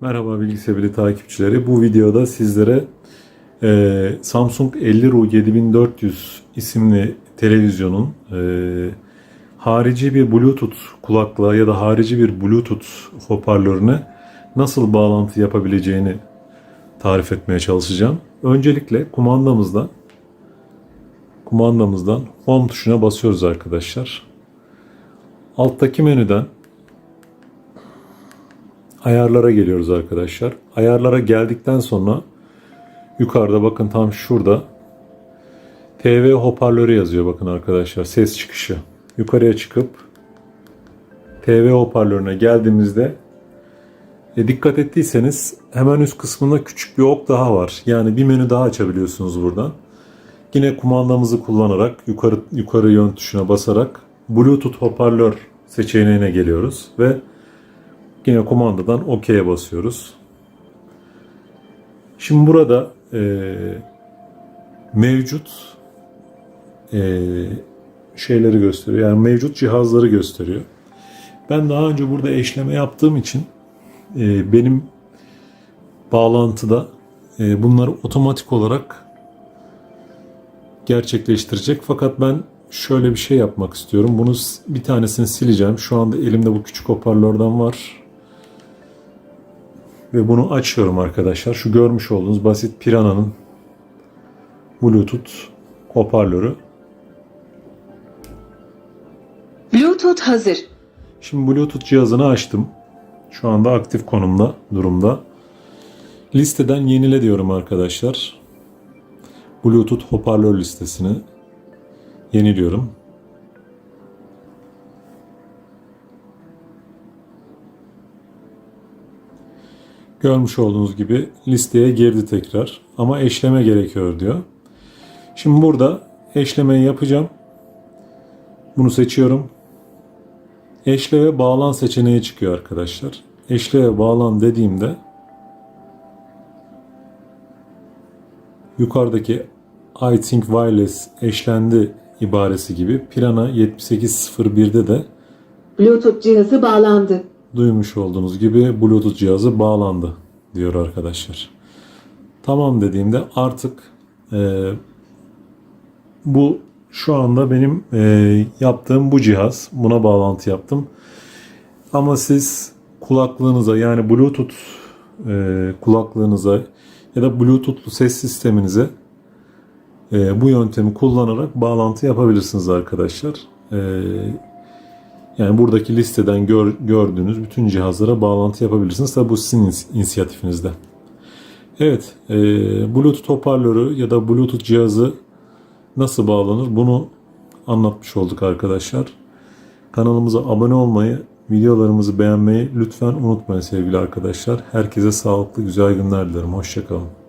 Merhaba bilgi sevgili takipçileri. Bu videoda sizlere e, Samsung 50RU 7400 isimli televizyonun e, harici bir Bluetooth kulaklığa ya da harici bir Bluetooth hoparlörüne nasıl bağlantı yapabileceğini tarif etmeye çalışacağım. Öncelikle kumandamızdan kumandamızdan Home tuşuna basıyoruz arkadaşlar. Alttaki menüden ayarlara geliyoruz arkadaşlar. Ayarlara geldikten sonra yukarıda bakın tam şurada TV hoparlörü yazıyor bakın arkadaşlar ses çıkışı. Yukarıya çıkıp TV hoparlörüne geldiğimizde e, dikkat ettiyseniz hemen üst kısmında küçük bir ok daha var. Yani bir menü daha açabiliyorsunuz buradan. Yine kumandamızı kullanarak yukarı yukarı yön tuşuna basarak Bluetooth hoparlör seçeneğine geliyoruz ve Yine kumandadan OK'ye basıyoruz. Şimdi burada e, mevcut e, şeyleri gösteriyor. Yani mevcut cihazları gösteriyor. Ben daha önce burada eşleme yaptığım için e, benim bağlantıda e, bunları otomatik olarak gerçekleştirecek. Fakat ben şöyle bir şey yapmak istiyorum. Bunu bir tanesini sileceğim. Şu anda elimde bu küçük hoparlörden var. Ve bunu açıyorum arkadaşlar. Şu görmüş olduğunuz basit Piranha'nın Bluetooth hoparlörü. Bluetooth hazır. Şimdi Bluetooth cihazını açtım. Şu anda aktif konumda, durumda. Listeden yenile diyorum arkadaşlar. Bluetooth hoparlör listesini yeniliyorum. Görmüş olduğunuz gibi listeye girdi tekrar. Ama eşleme gerekiyor diyor. Şimdi burada eşlemeyi yapacağım. Bunu seçiyorum. Eşle ve bağlan seçeneği çıkıyor arkadaşlar. Eşle ve bağlan dediğimde yukarıdaki I think wireless eşlendi ibaresi gibi Pirana 7801'de de Bluetooth cihazı bağlandı. Duymuş olduğunuz gibi Bluetooth cihazı bağlandı diyor arkadaşlar. Tamam dediğimde artık e, bu şu anda benim e, yaptığım bu cihaz. Buna bağlantı yaptım. Ama siz kulaklığınıza yani Bluetooth e, kulaklığınıza ya da Bluetooth'lu ses sisteminize e, bu yöntemi kullanarak bağlantı yapabilirsiniz arkadaşlar. E, yani buradaki listeden gör, gördüğünüz bütün cihazlara bağlantı yapabilirsiniz. Tabi bu sizin inisiyatifinizde. Evet, e, Bluetooth hoparlörü ya da Bluetooth cihazı nasıl bağlanır bunu anlatmış olduk arkadaşlar. Kanalımıza abone olmayı, videolarımızı beğenmeyi lütfen unutmayın sevgili arkadaşlar. Herkese sağlıklı güzel günler dilerim. Hoşçakalın.